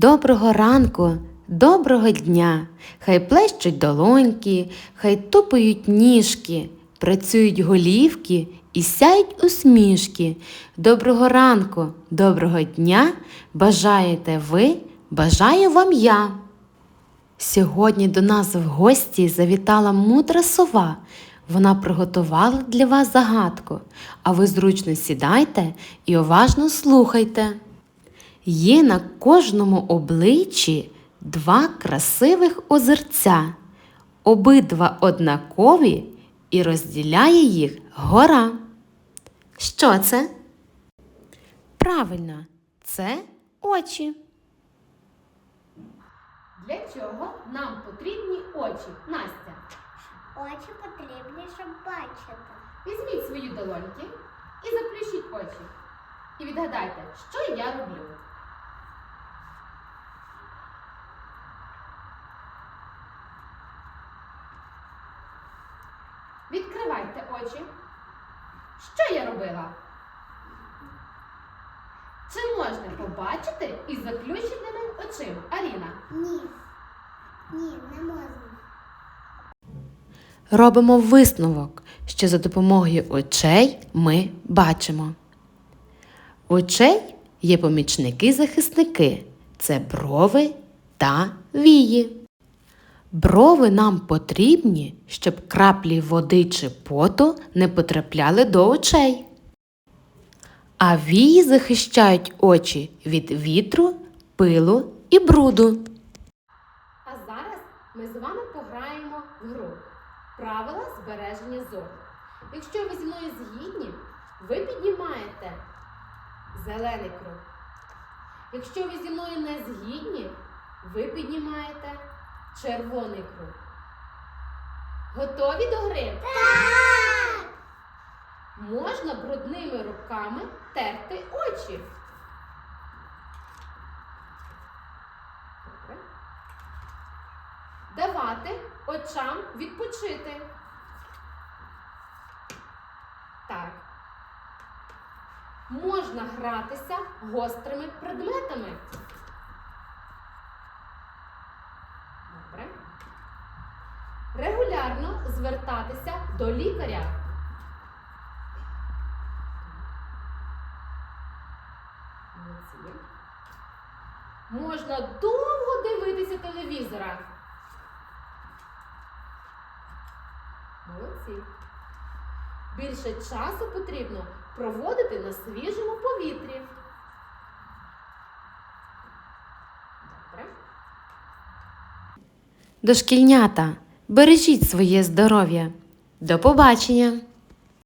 Доброго ранку, доброго дня, хай плещуть долоньки, хай тупають ніжки, працюють голівки і сяють усмішки. Доброго ранку, доброго дня, бажаєте ви, бажаю вам я. Сьогодні до нас в гості завітала мудра сова. Вона приготувала для вас загадку, а ви зручно сідайте і уважно слухайте. Є на кожному обличчі два красивих озерця, обидва однакові і розділяє їх гора. Що це? Правильно, це очі. Для чого нам потрібні очі? Настя, Очі потрібні, щоб бачити. візьміть свої долоньки і заплющіть очі. І відгадайте, що я роблю. Відкривайте очі. Що я робила? Чи можна побачити із заплющеними очима? Аріна? Ні. Ні, не можна. Робимо висновок, що за допомогою очей ми бачимо. Очей є помічники-захисники це брови та вії. Брови нам потрібні, щоб краплі води чи поту не потрапляли до очей. А вії захищають очі від вітру, пилу і бруду. А зараз ми з вами пограємо в гру Правила збереження зору. Якщо ви зі мною згідні, ви піднімаєте зелений круг. Якщо ви зі мною не згідні, ви піднімаєте червоний круг. Готові до гри? Так! Можна брудними руками терти очі. Добре. Давати очам відпочити. Так. Можна гратися гострими предметами. Добре. Регулярно звертатися до лікаря. Молодці. Можна довго дивитися телевізора. Молодці. Більше часу потрібно проводити на свіжому повітрі. Добре. Дошкільнята, бережіть своє здоров'я. До побачення!